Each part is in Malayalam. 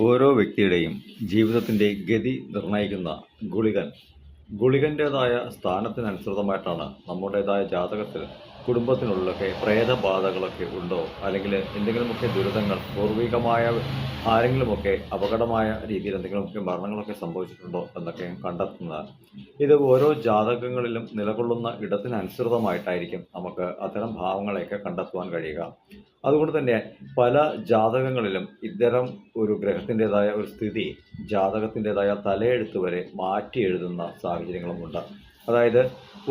ഓരോ വ്യക്തിയുടെയും ജീവിതത്തിന്റെ ഗതി നിർണയിക്കുന്ന ഗുളികൻ. ഗുളികന്റേതായ സ്ഥാനത്തിനനുസൃതമായിട്ടാണ് നമ്മുടേതായ ജാതകത്തിൽ കുടുംബത്തിനുള്ളിലൊക്കെ പ്രേതബാധകളൊക്കെ ഉണ്ടോ? അല്ലെങ്കിൽ എന്തെങ്കിലുമൊക്കെ ദുരിതങ്ങൾ പൂർവികമായ ആരെങ്കിലുമൊക്കെ അപകടമായ രീതിയിൽ എന്തെങ്കിലുമൊക്കെ മരണങ്ങളൊക്കെ സംഭവിച്ചിട്ടുണ്ടോ എന്നൊക്കെ കണ്ടെത്തുന്നതാണ്. ഇത് ഓരോ ജാതകങ്ങളിലും നിലകൊള്ളുന്ന ഇടത്തിനനുസൃതമായിട്ടായിരിക്കും നമുക്ക് അത്തരം ഭാവങ്ങളെയൊക്കെ കണ്ടെത്തുവാൻ കഴിയുക. അതുകൊണ്ട് തന്നെ പല ജാതകങ്ങളിലും ഇത്തരം ഒരു ഗ്രഹത്തിന്റെതായ ഒരു സ്ഥിതി ജാതകത്തിന്റെതായ തലയെഴുത്ത് വരെ മാറ്റി എഴുതുന്ന സാഹചര്യങ്ങളുമുണ്ട്. അതായത്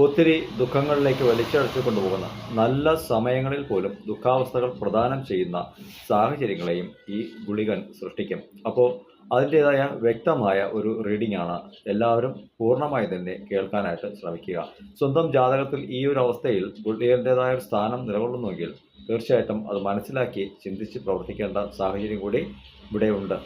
ഒത്തിരി ദുഃഖങ്ങളിലേക്ക് വലിച്ചടച്ചു കൊണ്ടുപോകുന്ന നല്ല സമയങ്ങളിൽ പോലും ദുഃഖാവസ്ഥകൾ പ്രദാനം ചെയ്യുന്ന സാഹചര്യങ്ങളെയും ഈ ഗുളികൻ സൃഷ്ടിക്കും. അപ്പോൾ അതിന്റെതായ വ്യക്തമായ ഒരു റീഡിംഗ് ആണ് എല്ലാവരും പൂർണമായി തന്നെ കേൾക്കാനായിട്ട് ശ്രമിക്കുക. സ്വന്തം ജാതകത്തിൽ ഈ ഒരു അവസ്ഥയിൽ ഗുളികന്റെതായ ഒരു സ്ഥാനം നിലകൊള്ളുന്നുവെങ്കിൽ തീർച്ചയായിട്ടും അത് മനസ്സിലാക്കി ചിന്തിച്ച് പ്രവർത്തിക്കേണ്ട സാഹചര്യം കൂടി ഇവിടെയുണ്ട്.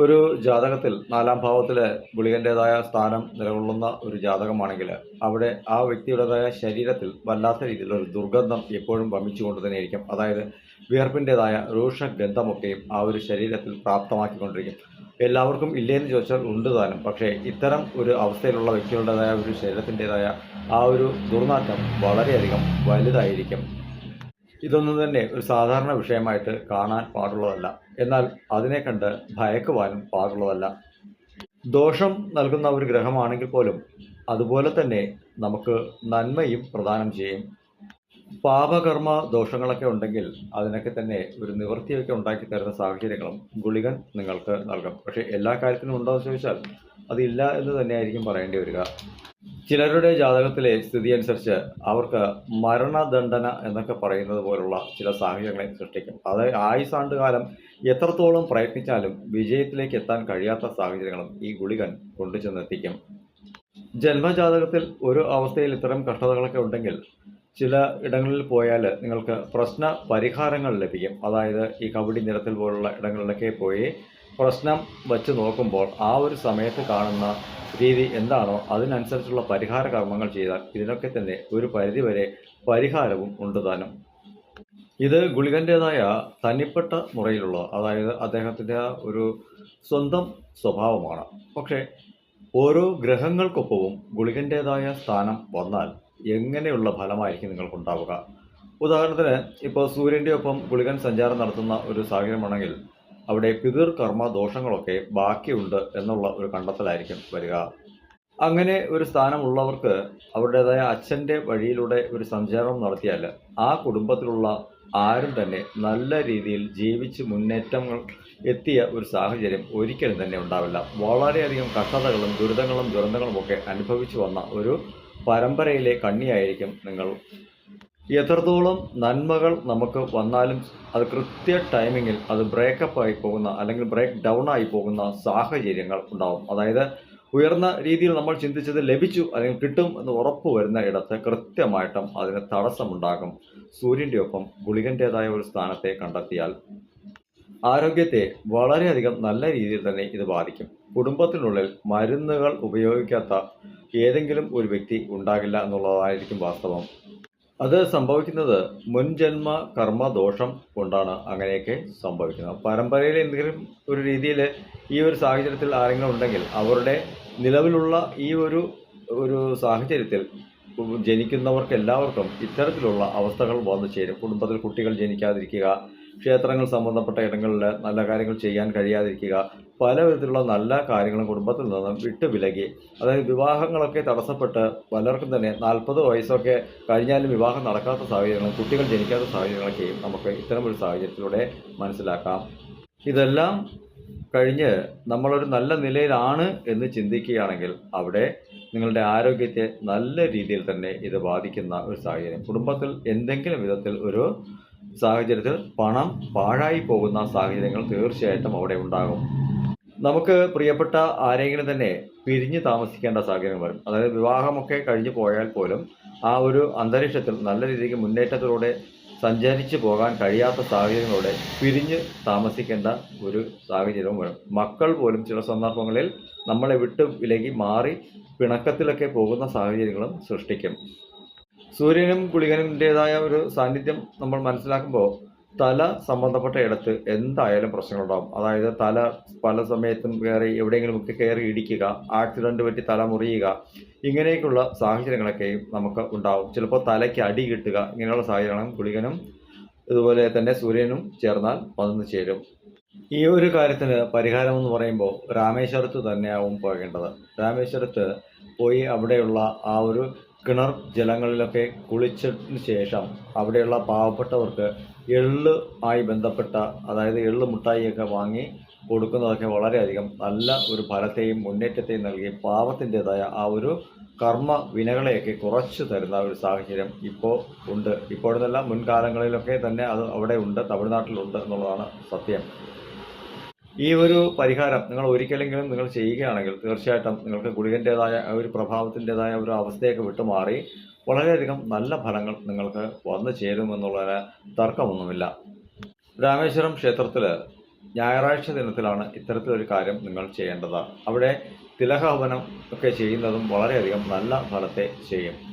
ഒരു ജാതകത്തിൽ നാലാം ഭാവത്തിൽ ഗുളികന്റെതായ സ്ഥാനം നിലകൊള്ളുന്ന ഒരു ജാതകമാണെങ്കിൽ അവിടെ ആ വ്യക്തിയുടേതായ ശരീരത്തിൽ വല്ലാത്ത രീതിയിലുള്ള ഒരു ദുർഗന്ധം എപ്പോഴും വമിച്ചുകൊണ്ട് തന്നെയായിരിക്കും. അതായത് വിയർപ്പിന്റെതായ രൂക്ഷഗന്ധമൊക്കെയും ആ ഒരു ശരീരത്തിൽ പ്രാപ്തമാക്കിക്കൊണ്ടിരിക്കും. എല്ലാവർക്കും ഇല്ലേന്ന് ചോദിച്ചാൽ ഉണ്ട് താനും. പക്ഷേ ഇത്തരം ഒരു അവസ്ഥയിലുള്ള വ്യക്തികളുടേതായ ഒരു ശരീരത്തിന്റെതായ ആ ഒരു ദുർനാറ്റം വളരെയധികം വലുതായിരിക്കും. ഇതൊന്നും തന്നെ ഒരു സാധാരണ വിഷയമായിട്ട് കാണാൻ പാടുള്ളതല്ല. എന്നാൽ അതിനെ കണ്ട് ഭയക്കുവാനും പാടുള്ളതല്ല. ദോഷം നൽകുന്ന ഒരു ഗ്രഹമാണെങ്കിൽ പോലും അതുപോലെ തന്നെ നമുക്ക് നന്മയും പ്രദാനം ചെയ്യും. പാപകർമ്മ ദോഷങ്ങളൊക്കെ ഉണ്ടെങ്കിൽ അതിനൊക്കെ തന്നെ ഒരു നിവൃത്തിയൊക്കെ ഉണ്ടാക്കി തരുന്ന സാഹചര്യങ്ങളും ഗുളികൻ നിങ്ങൾക്ക് നൽകും. പക്ഷേ എല്ലാ കാര്യത്തിനും ഉണ്ടോ എന്ന് ചോദിച്ചാൽ അതില്ല എന്ന് തന്നെയായിരിക്കും പറയേണ്ടി വരിക. ചിലരുടെ ജാതകത്തിലെ സ്ഥിതി അനുസരിച്ച് അവർക്ക് മരണദണ്ഡന എന്നൊക്കെ പറയുന്നത് പോലുള്ള ചില സാഹചര്യങ്ങളെ സൃഷ്ടിക്കും. അത് ആയുസാണ്ട് കാലം എത്രത്തോളം പ്രയത്നിച്ചാലും വിജയത്തിലേക്ക് എത്താൻ കഴിയാത്ത സാഹചര്യങ്ങളും ഈ ഗുളികൻ കൊണ്ടുചെന്നെത്തിക്കും ജന്മജാതകത്തിൽ ഒരു അവസ്ഥയിൽ ഇത്തരം കഷ്ടതകളൊക്കെ ഉണ്ടെങ്കിൽ ചില ഇടങ്ങളിൽ പോയാൽ നിങ്ങൾക്ക് പ്രശ്ന പരിഹാരങ്ങൾ ലഭിക്കും. അതായത് ഈ കബഡി നിരത്തിൽ പോലുള്ള ഇടങ്ങളിലൊക്കെ പോയി പ്രശ്നം വച്ച് നോക്കുമ്പോൾ ആ ഒരു സമയത്ത് കാണുന്ന രീതി എന്താണോ അതിനനുസരിച്ചുള്ള പരിഹാര കർമ്മങ്ങൾ ചെയ്താൽ ഇതിനൊക്കെ തന്നെ ഒരു പരിധിവരെ പരിഹാരവും ഉണ്ട് താനും. ഇത് ഗുളികന്റെതായ തനിപ്പെട്ട മുറയിലുള്ള അതായത് അദ്ദേഹത്തിന്റെ ഒരു സ്വന്തം സ്വഭാവമാണ്. പക്ഷേ ഓരോ ഗ്രഹങ്ങൾക്കൊപ്പവും ഗുളികന്റെതായ സ്ഥാനം വന്നാൽ എങ്ങനെയുള്ള ഫലമായിരിക്കും നിങ്ങൾക്കുണ്ടാവുക? ഉദാഹരണത്തിന് ഇപ്പോൾ സൂര്യന്റെ ഒപ്പം ഗുളികൻ സഞ്ചാരം നടത്തുന്ന ഒരു സാഹചര്യമാണെങ്കിൽ അവിടെ പിതൃ കർമ്മ ദോഷങ്ങളൊക്കെ ബാക്കിയുണ്ട് എന്നുള്ള ഒരു കണ്ടെത്തലായിരിക്കും വരിക. അങ്ങനെ ഒരു സ്ഥാനമുള്ളവർക്ക് അവരുടേതായ അച്ഛന്റെ വഴിയിലൂടെ ഒരു സഞ്ചാരം നടത്തിയാൽ ആ കുടുംബത്തിലുള്ള ആരും തന്നെ നല്ല രീതിയിൽ ജീവിച്ച് മുന്നേറ്റങ്ങൾ എത്തിയ ഒരു സാഹചര്യം ഒരിക്കലും തന്നെ ഉണ്ടാവില്ല. വളരെയധികം കഷ്ടതകളും ദുരിതങ്ങളും ദുരന്തങ്ങളും ഒക്കെ അനുഭവിച്ചു വന്ന ഒരു പരമ്പരയിലെ കണ്ണിയായിരിക്കും നിങ്ങൾ എത്രത്തോളം നന്മകൾ നമുക്ക് വന്നാലും അത് കൃത്യ ടൈമിങ്ങിൽ അത് ബ്രേക്കപ്പ് ആയി പോകുന്ന അല്ലെങ്കിൽ ബ്രേക്ക് ഡൗൺ ആയി പോകുന്ന സാഹചര്യങ്ങൾ ഉണ്ടാവും. അതായത് ഉയർന്ന രീതിയിൽ നമ്മൾ ചിന്തിച്ചത് ലഭിച്ചു അല്ലെങ്കിൽ കിട്ടും എന്ന് ഉറപ്പ് വരുന്ന ഇടത്ത് കൃത്യമായിട്ടും അതിന് തടസ്സമുണ്ടാകും. സൂര്യന്റെ ഒപ്പം ഗുളികന്റെതായ ഒരു സ്ഥാനത്തെ കണ്ടെത്തിയാൽ ആരോഗ്യത്തെ വളരെയധികം നല്ല രീതിയിൽ തന്നെ ഇത് ബാധിക്കും. കുടുംബത്തിനുള്ളിൽ മരുന്നുകൾ ഉപയോഗിക്കാത്ത ഏതെങ്കിലും ഒരു വ്യക്തി ഉണ്ടാകില്ല എന്നുള്ളതായിരിക്കും വാസ്തവം. അത് സംഭവിക്കുന്നത് മുൻജന്മ കർമ്മ ദോഷം കൊണ്ടാണ് അങ്ങനെയൊക്കെ സംഭവിക്കുന്നത്. പരമ്പരയിൽ എന്തെങ്കിലും ഒരു രീതിയിൽ ഈ ഒരു സാഹചര്യത്തിൽ ആരെങ്കിലും ഉണ്ടെങ്കിൽ അവരുടെ നിലവിലുള്ള ഈ ഒരു ഒരു സാഹചര്യത്തിൽ ജനിക്കുന്നവർക്ക് എല്ലാവർക്കും ഇത്തരത്തിലുള്ള അവസ്ഥകൾ വന്നു ചേരും. കുടുംബത്തിൽ കുട്ടികൾ ജനിക്കാതിരിക്കുക ക്ഷേത്രങ്ങൾ സംബന്ധപ്പെട്ട ഇടങ്ങളിൽ നല്ല കാര്യങ്ങൾ ചെയ്യാൻ കഴിയാതിരിക്കുക. പല വിധത്തിലുള്ള നല്ല കാര്യങ്ങളും കുടുംബത്തിൽ നിന്നും വിട്ടു വിലകി. അതായത് വിവാഹങ്ങളൊക്കെ തടസ്സപ്പെട്ട് പലർക്കും തന്നെ നാൽപ്പത് വയസ്സൊക്കെ കഴിഞ്ഞാലും വിവാഹം നടക്കാത്ത സാഹചര്യങ്ങളും കുട്ടികൾ ജനിക്കാത്ത സാഹചര്യങ്ങളൊക്കെയും നമുക്ക് ഇത്തരമൊരു സാഹചര്യത്തിലൂടെ മനസ്സിലാക്കാം. ഇതെല്ലാം കഴിഞ്ഞ് നമ്മളൊരു നല്ല നിലയിലാണ് എന്ന് ചിന്തിക്കുകയാണെങ്കിൽ അവിടെ നിങ്ങളുടെ ആരോഗ്യത്തെ നല്ല രീതിയിൽ തന്നെ ഇത് ബാധിക്കുന്ന ഒരു സാഹചര്യം. കുടുംബത്തിൽ എന്തെങ്കിലും വിധത്തിൽ ഒരു സാഹചര്യത്തിൽ പണം പാഴായി പോകുന്ന സാഹചര്യങ്ങൾ തീർച്ചയായിട്ടും അവിടെ ഉണ്ടാകും. നമുക്ക് പ്രിയപ്പെട്ട ആരെങ്കിലും തന്നെ പിരിഞ്ഞ് താമസിക്കേണ്ട സാഹചര്യം വരും. അതായത് വിവാഹമൊക്കെ കഴിഞ്ഞു പോയാൽ പോലും ആ ഒരു അന്തരീക്ഷത്തിൽ നല്ല രീതിക്ക് മുന്നേറ്റത്തിലൂടെ സഞ്ചരിച്ചു പോകാൻ കഴിയാത്ത സാഹചര്യങ്ങളോടെ പിരിഞ്ഞ് താമസിക്കേണ്ട ഒരു സാഹചര്യവും വരും. മക്കൾ പോലും ചില സന്ദർഭങ്ങളിൽ നമ്മളെ വിട്ട് വിലകി മാറി പിണക്കത്തിലൊക്കെ പോകുന്ന സാഹചര്യങ്ങളും സൃഷ്ടിക്കും. സൂര്യനും കുളികനുടേതായ ഒരു സാന്നിധ്യം നമ്മൾ മനസ്സിലാക്കുമ്പോൾ തല സംബന്ധപ്പെട്ട ഇടത്ത് എന്തായാലും പ്രശ്നങ്ങളുണ്ടാകും അതായത് തല പല സമയത്തും കയറി എവിടെയെങ്കിലുമൊക്കെ കയറി ഇടിക്കുക ആക്സിഡന്റ് പറ്റി തല മുറിയുക ഇങ്ങനെയൊക്കെയുള്ള സാഹചര്യങ്ങളൊക്കെയും നമുക്ക് ഉണ്ടാവും. ചിലപ്പോൾ തലയ്ക്ക് അടി കിട്ടുക ഇങ്ങനെയുള്ള സാഹചര്യങ്ങളും ഗുളികനും ഇതുപോലെ തന്നെ സൂര്യനും ചേർന്നാൽ വന്നു ചേരും. ഈ ഒരു കാര്യത്തിന് പരിഹാരം എന്ന് പറയുമ്പോൾ രാമേശ്വരത്ത് തന്നെയാവും പോകേണ്ടത്. രാമേശ്വരത്ത് പോയി അവിടെയുള്ള ആ ഒരു കിണർ ജലങ്ങളിലൊക്കെ കുളിച്ചതിന് ശേഷം അവിടെയുള്ള പാവപ്പെട്ടവർക്ക് എള്ള് ആയി ബന്ധപ്പെട്ട അതായത് എള്ള് മുട്ടായിയൊക്കെ വാങ്ങി കൊടുക്കുന്നതൊക്കെ വളരെയധികം നല്ല ഒരു ഫലത്തെയും മുന്നേറ്റത്തെയും നൽകി പാവത്തിന്റെതായ ആ ഒരു കർമ്മ വിനകളെയൊക്കെ കുറച്ച് തരുന്ന ഒരു സാഹചര്യം ഇപ്പോൾ ഉണ്ട്. ഇപ്പോഴെന്നല്ല മുൻകാലങ്ങളിലൊക്കെ തന്നെ അത് അവിടെ ഉണ്ട് തമിഴ്നാട്ടിലുണ്ട് എന്നുള്ളതാണ് സത്യം. ഈ ഒരു പരിഹാരം നിങ്ങൾ ഒരിക്കലെങ്കിലും നിങ്ങൾ ചെയ്യുകയാണെങ്കിൽ തീർച്ചയായിട്ടും നിങ്ങൾക്ക് ഗുളികന്റെതായ ഒരു പ്രഭാവത്തിന്റെതായ ഒരു അവസ്ഥയൊക്കെ വിട്ടുമാറി വളരെയധികം നല്ല ഫലങ്ങൾ നിങ്ങൾക്ക് വന്നു ചേരുമെന്നുള്ളതിന് തർക്കമൊന്നുമില്ല. രാമേശ്വരം ക്ഷേത്രത്തിൽ ഞായറാഴ്ച ദിനത്തിലാണ് ഇത്തരത്തിലൊരു കാര്യം നിങ്ങൾ ചെയ്യേണ്ടത്. അവിടെ തിലഹവനം ഒക്കെ ചെയ്യുന്നതും വളരെയധികം നല്ല ഫലത്തെ ചെയ്യും.